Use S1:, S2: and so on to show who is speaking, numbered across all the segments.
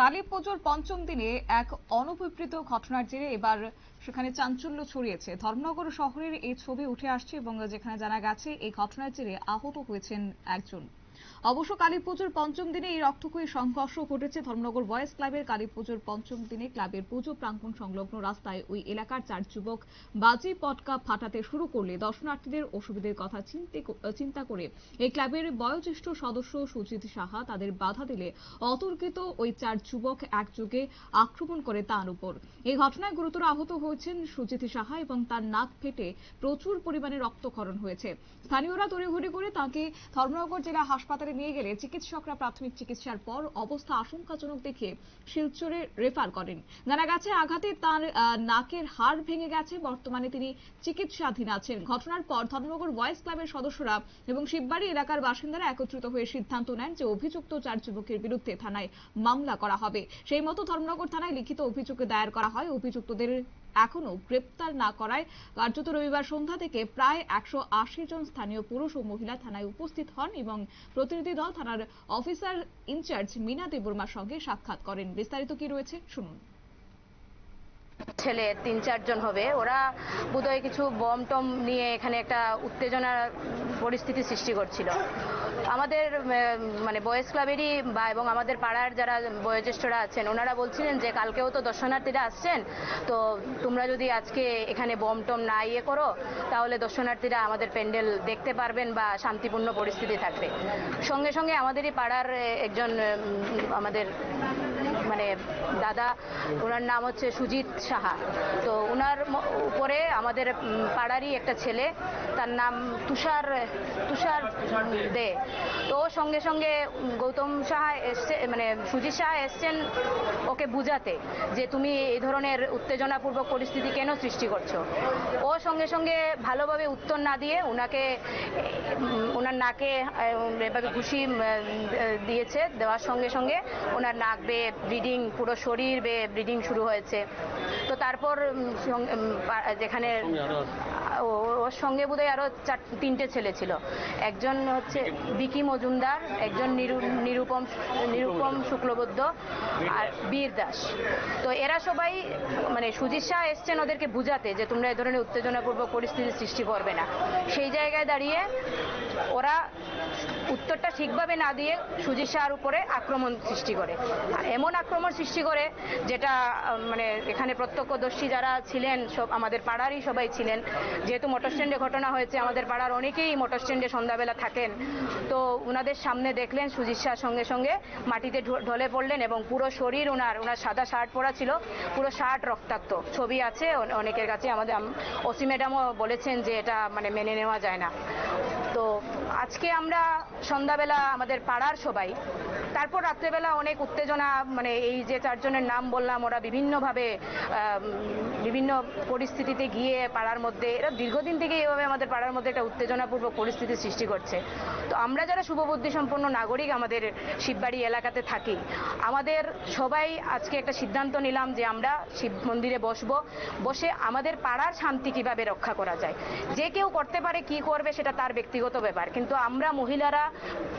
S1: কালী পুজোর পঞ্চম দিনে এক অনভিপ্রেত ঘটনার জেরে এবার সেখানে চাঞ্চল্য ছড়িয়েছে। ধর্মনগর শহরের এই ছবি উঠে আসছে এবং যেখানে জানা গেছে, এই ঘটনার জেরে আহত হয়েছেন একজন। অবশ্য কালী পুজোর পঞ্চম দিনে এই রক্তক্ষয়ী সংঘর্ষ ঘটেছে ধর্মনগর বয়েজ ক্লাবের কালী পুজোর পঞ্চম দিনে। ক্লাবের পুজো, প্রাঙ্গণ সংলগ্ন রাস্তায় ওই এলাকার চার যুবক বাজি, পটকা ফাটাতে শুরু করলে দর্শনার্থীদের অসুবিধার কথা চিন্তা করে এই ক্লাবের বয়োজ্যেষ্ঠ সদস্য সুজিত সাহা তাদের বাধা দিলে অতর্কিত ওই চার যুবক একযোগে আক্রমণ করে তার উপর। এই ঘটনায় গুরুতর আহত হয়েছেন সুজিত সাহা এবং তার নাক ফেটে প্রচুর পরিমাণে রক্তক্ষরণ হয়েছে। স্থানীয়রা তড়িঘড়ি করে তাকে ধর্মনগর জেলা হাসপাতালে নিয়ে গেলে চিকিৎসকরা প্রাথমিক চিকিৎসার পর অবস্থা আশঙ্কাজনক দেখে শিলচরে রেফার করেন। জানা গেছে, আঘাতে তার নাকের হাড় ভেঙে গেছে। বর্তমানে তিনি চিকিৎসাধীন আছেন। ঘটনার পর ধর্মনগর বয়েজ ক্লাবের সদস্যরা এবং শিববাড়ি এলাকার বাসিন্দারা একত্রিত হয়ে সিদ্ধান্ত নেন যে অভিযুক্ত চার যুবকের বিরুদ্ধে থানায় মামলা করা হবে। সেই মতো ধর্মনগর থানায় লিখিত অভিযোগ দায়ের করা হয়। অভিযুক্তদের এখনও গ্রেপ্তার না করায় কার্যত রবিবার সন্ধ্যা থেকে প্রায় একশো আশি জন স্থানীয় পুরুষ ও মহিলা থানায় উপস্থিত হন এবং প্রতিনিধি দল থানার অফিসার ইনচার্জ মিনা দেববর্মার সঙ্গে সাক্ষাৎ করেন। বিস্তারিত কি রয়েছে? শুনুন।
S2: ছেলে, তিন, চারজন হবে। ওরা বোধহয় কিছু বম টম নিয়ে এখানে একটা উত্তেজনার পরিস্থিতি সৃষ্টি করছিল। আমাদের মানে বয়েজ ক্লাবেরই বা এবং আমাদের পাড়ার যারা বয়োজ্যেষ্ঠরা আছেন, ওনারা বলছিলেন যে কালকেও তো দর্শনার্থীরা আসছেন। তো তোমরা যদি আজকে এখানে বম টম না ইয়ে করো, তাহলে দর্শনার্থীরা আমাদের প্যান্ডেল দেখতে পারবেন বা শান্তিপূর্ণ পরিস্থিতি থাকবে। সঙ্গে সঙ্গে আমাদেরই পাড়ার একজন আমাদের মানে দাদা, ওনার নাম হচ্ছে সুজিত সাহা। তো ওনার উপরে আমাদের পাড়ারই একটা ছেলে, তার নাম তুষার তুষার দে। তো সঙ্গে সঙ্গে গৌতম সাহা এসছে মানে সুজিত সাহা এসছেন ওকে বুঝাতে, যে তুমি এই ধরনের উত্তেজনাপূর্বক পরিস্থিতি কেন সৃষ্টি করছ? ও সঙ্গে সঙ্গে ভালোভাবে উত্তর না দিয়ে ওনাকে ওনার নাকে এভাবে ঘুষি দিয়েছে, দেওয়ার সঙ্গে সঙ্গে ওনার নাক বেয়ে ব্লিডিং পুরো শরীর বেয়ে ব্লিডিং শুরু হয়েছে। তো তারপর যেখানে ওর সঙ্গে বোধহয় আরও চার তিনটে ছেলে ছিল। একজন হচ্ছে বিকি মজুমদার, একজন নিরু- নিরুপম নিরুপম শুক্লবদ্ধ আর বীর দাস। তো এরা সবাই মানে সুজিত শাহ এসছেন ওদেরকে বুঝাতে যে তোমরা এ ধরনের উত্তেজনাপূর্বক পরিস্থিতি সৃষ্টি করবে না। সেই জায়গায় দাঁড়িয়ে ওরা উত্তরটা ঠিকভাবে না দিয়ে সুজিত শাহর উপরে আক্রমণ সৃষ্টি করে। এমন আক্রমণ সৃষ্টি করে যেটা মানে এখানে প্রত্যক্ষদর্শী যারা ছিলেন, সব আমাদের পাড়ারই সবাই ছিলেন যেহেতু মোটর স্ট্যান্ডে ঘটনা হয়েছে আমাদের পাড়ার অনেকেই মোটর স্ট্যান্ডে সন্ধ্যাবেলা থাকেন। তো ওনাদের সামনে দেখলেন সুজিত শাহ সঙ্গে সঙ্গে মাটিতে ঢলে পড়লেন এবং পুরো শরীর ওনার ওনার সাদা শার্ট পরা ছিল, পুরো শার্ট রক্তাক্ত। ছবি আছে অনেকের কাছে, আমাদের অসি ওসি ম্যাডামও বলেছেন যে এটা মানে মেনে নেওয়া যায় না। তো আজকে আমরা সন্ধ্যাবেলা আমাদের পাড়ার সবাই, তারপর রাত্রেবেলা অনেক উত্তেজনা মানে এই যে চারজনের নাম বললাম, ওরা বিভিন্নভাবে বিভিন্ন পরিস্থিতিতে গিয়ে পাড়ার মধ্যে, এরা দীর্ঘদিন থেকে এইভাবে আমাদের পাড়ার মধ্যে একটা উত্তেজনাপূর্বক পরিস্থিতি সৃষ্টি করছে। তো আমরা যারা শুভবুদ্ধি সম্পন্ন নাগরিক আমাদের শিববাড়ি এলাকাতে থাকি, আমাদের সবাই আজকে একটা সিদ্ধান্ত নিলাম যে আমরা শিব মন্দিরে বসবো, বসে আমাদের পাড়ার শান্তি কীভাবে রক্ষা করা যায়। যে কেউ করতে পারে, কি করবে সেটা তার ব্যক্তিগত ব্যাপার। কিন্তু আমরা মহিলারা,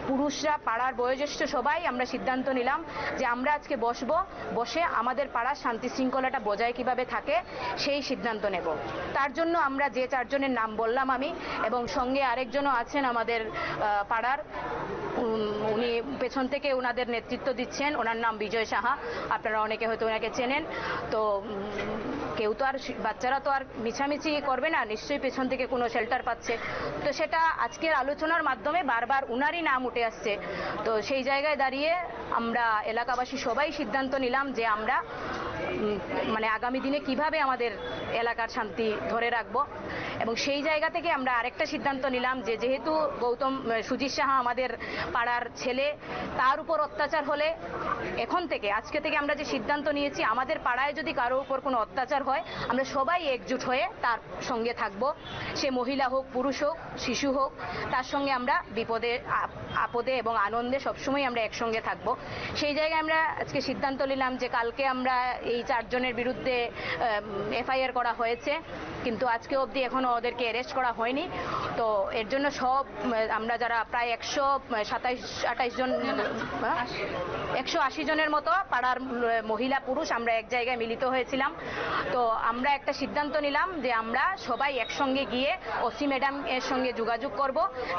S2: পুরুষরা, পাড়ার বয়োজ্যেষ্ঠ সবাই আমরা সিদ্ধান্ত নিলাম যে আমরা আজকে বসবো, বসে আমাদের পাড়ার শান্তি শৃঙ্খলাটা বজায় কীভাবে থাকে সেই সিদ্ধান্ত নেব। তার জন্য আমরা যে চারজনের নাম বললাম আমি এবং সঙ্গে আরেকজনও আছেন আমাদের পাড়ার উনি পেছন থেকে ওনাদের নেতৃত্ব দিচ্ছেন। ওনার নাম বিজয় সাহা। আপনারা অনেকে হয়তো ওনাকে চেনেন। তো কেউ তো আর বাচ্চারা তো আর মিছামিছি করবে না। নিশ্চয়ই পেছন থেকে কোনো শেল্টার পাচ্ছে। তো সেটা আজকের আলোচনার মাধ্যমে বারবার উনারই নাম উঠে আসছে। তো সেই জায়গায় দাঁড়িয়ে আমরা এলাকাবাসী সবাই সিদ্ধান্ত নিলাম যে আমরা মানে আগামী দিনে কীভাবে আমাদের এলাকার শান্তি ধরে রাখব? এবং সেই জায়গা থেকে আমরা আরেকটা সিদ্ধান্ত নিলাম যে যেহেতু গৌতম সুজিত সাহা আমাদের পাড়ার ছেলে, তার উপর অত্যাচার হলে এখন থেকে, আজকে থেকে আমরা যে সিদ্ধান্ত নিয়েছি, আমাদের পাড়ায় যদি কারও উপর কোনো অত্যাচার হয়, আমরা সবাই একজুট হয়ে তার সঙ্গে থাকব। সে মহিলা হোক, পুরুষ হোক, শিশু হোক, তার সঙ্গে আমরা বিপদে, আপ- আপদে এবং আনন্দে সবসময় আমরা একসঙ্গে থাকব। সেই জায়গায় আমরা আজকে সিদ্ধান্ত নিলাম যে কালকে আমরা এই চারজনের বিরুদ্ধে এফআইআর করা হয়েছে। কিন্তু আজকে অবধি এখনও ওদেরকে অ্যারেস্ট করা হয়নি। তো এর জন্য সব আমরা যারা প্রায় একশো সাতাইশ আঠাইশ জন? একশো আশি জনের মতো পাড়ার মহিলা পুরুষ আমরা এক জায়গায় মিলিত হয়েছিলাম। তো আমরা একটা সিদ্ধান্ত নিলাম যে আমরা সবাই একসঙ্গে গিয়ে ওসি ম্যাডাম এর সঙ্গে যোগাযোগ করব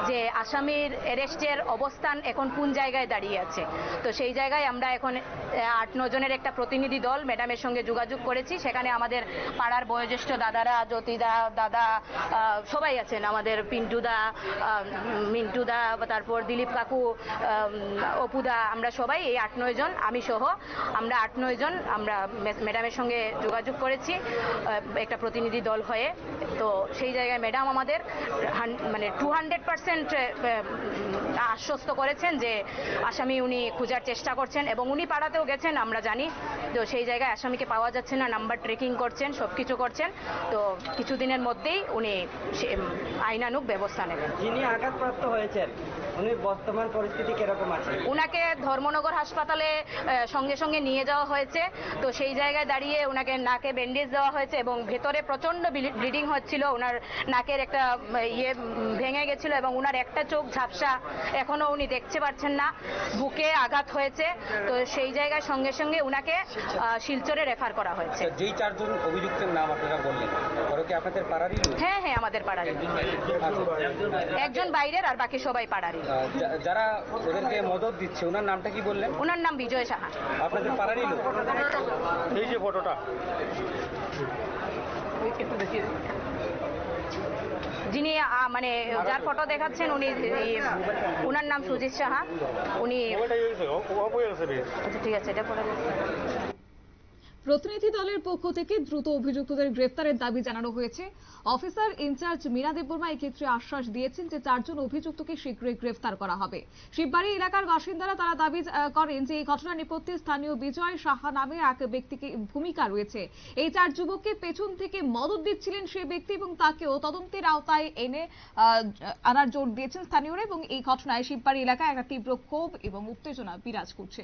S2: যে আসামির অ্যারেস্টের অবস্থান এখন কোন জায়গায় দাঁড়িয়ে আছে। তো সেই জায়গায় আমরা এখন আট ন জনের একটা প্রতিনিধি দল ম্যাডামের সঙ্গে যোগাযোগ করেছি। সেখানে আমাদের পাড়ার বয়োজ্যেষ্ঠ দাদারা, জ্যোতিদা, দাদা সবাই আছেন। আমাদের পিন্টুদা মিন্টুদা, তারপর দিলীপ কাকু অপুদা, আমরা সবাই এই আট নয় জন আমি সহ। আমরা আট নয় জন আমরা ম্যাডামের সঙ্গে যোগাযোগ করেছি একটা প্রতিনিধি দল হয়ে। তো সেই জায়গায় ম্যাডাম আমাদের মানে টু হান্ড্রেড পার্সেন্ট আশ্বস্ত করেছেন যে আসামি উনি খোঁজার চেষ্টা করছেন এবং উনি পাড়াতেও গেছেন আমরা জানি। তো সেই জায়গায় আসামিকে পাওয়া যাচ্ছে না নাম্বার ট্রেকিং করছেন সব কিছু করছেন। তো কিছুদিনের মধ্যেই উনি উম, ব্যবস্থা নেবেন।
S3: যিনি আঘাতপ্রাপ্ত হয়েছেন উনি বর্তমান পরিস্থিতি কীরকম আছে?
S2: উনাকে ধর্মনগর হাসপাতালে আহ, সঙ্গে সঙ্গে নিয়ে যাওয়া হয়েছে। তো সেই জায়গায় দাঁড়িয়ে ওনাকে নাকে ব্যান্ডেজ দেওয়া হয়েছে এবং ভেতরে প্রচণ্ড ব্লিডিং হচ্ছিল। ওনার নাকের একটা ইয়ে ভেঙে গেছিল এবং ওনার একটা চোখ ঝাপসা এখনও উনি দেখতে পাচ্ছেন না। বুকে আঘাত হয়েছে। তো সেই জায়গায় সঙ্গে সঙ্গে ওনাকে শিলচরে রেফার করা হয়েছে।
S4: যেই চারজন অভিযুক্তের নাম আপনারা বললেন আপনাদের পাড়ারই
S2: হ্যাঁ হ্যাঁ আমাদের পাড়ারই একজন বাইরের আর বাকি সবাই পাড়ারই।
S4: যারা ওদেরকে মদত দিচ্ছে ওনার নামটা কি বললেন?
S2: ওনার নাম বিজয় সাহা।
S4: আপনাদের পাড়ারই লোক
S5: এই যে ফটোটা।
S2: যিনি মানে যার ফটো দেখাচ্ছেন উনি ওনার উনার নাম সুজিত সাহা। উনি আচ্ছা ঠিক আছে এটা
S1: প্রতিনিধি দলের পক্ষ থেকে দ্রুত অভিযুক্তদের গ্রেফতারের দাবি জানানো হয়েছে। অফিসার ইনচার্জ মীরা দেববর্মা এক্ষেত্রে আশ্বাস দিয়েছেন যে চারজন অভিযুক্তকে শীঘ্রই গ্রেফতার করা হবে। শিববাড়ি এলাকার বাসিন্দারা তারা দাবি করেন যে এই ঘটনার নেপথ্যে স্থানীয় বিজয় সাহা নামে এক ব্যক্তিকে ভূমিকা রয়েছে। এই চার যুবককে পেছন থেকে মদত দিচ্ছিলেন সেই ব্যক্তি এবং তাকেও তদন্তের আওতায় এনে আনার জোর দিয়েছেন স্থানীয়রা এবং এই ঘটনায় শিববাড়ি এলাকায় একটা তীব্র ক্ষোভ এবং উত্তেজনা বিরাজ করছে।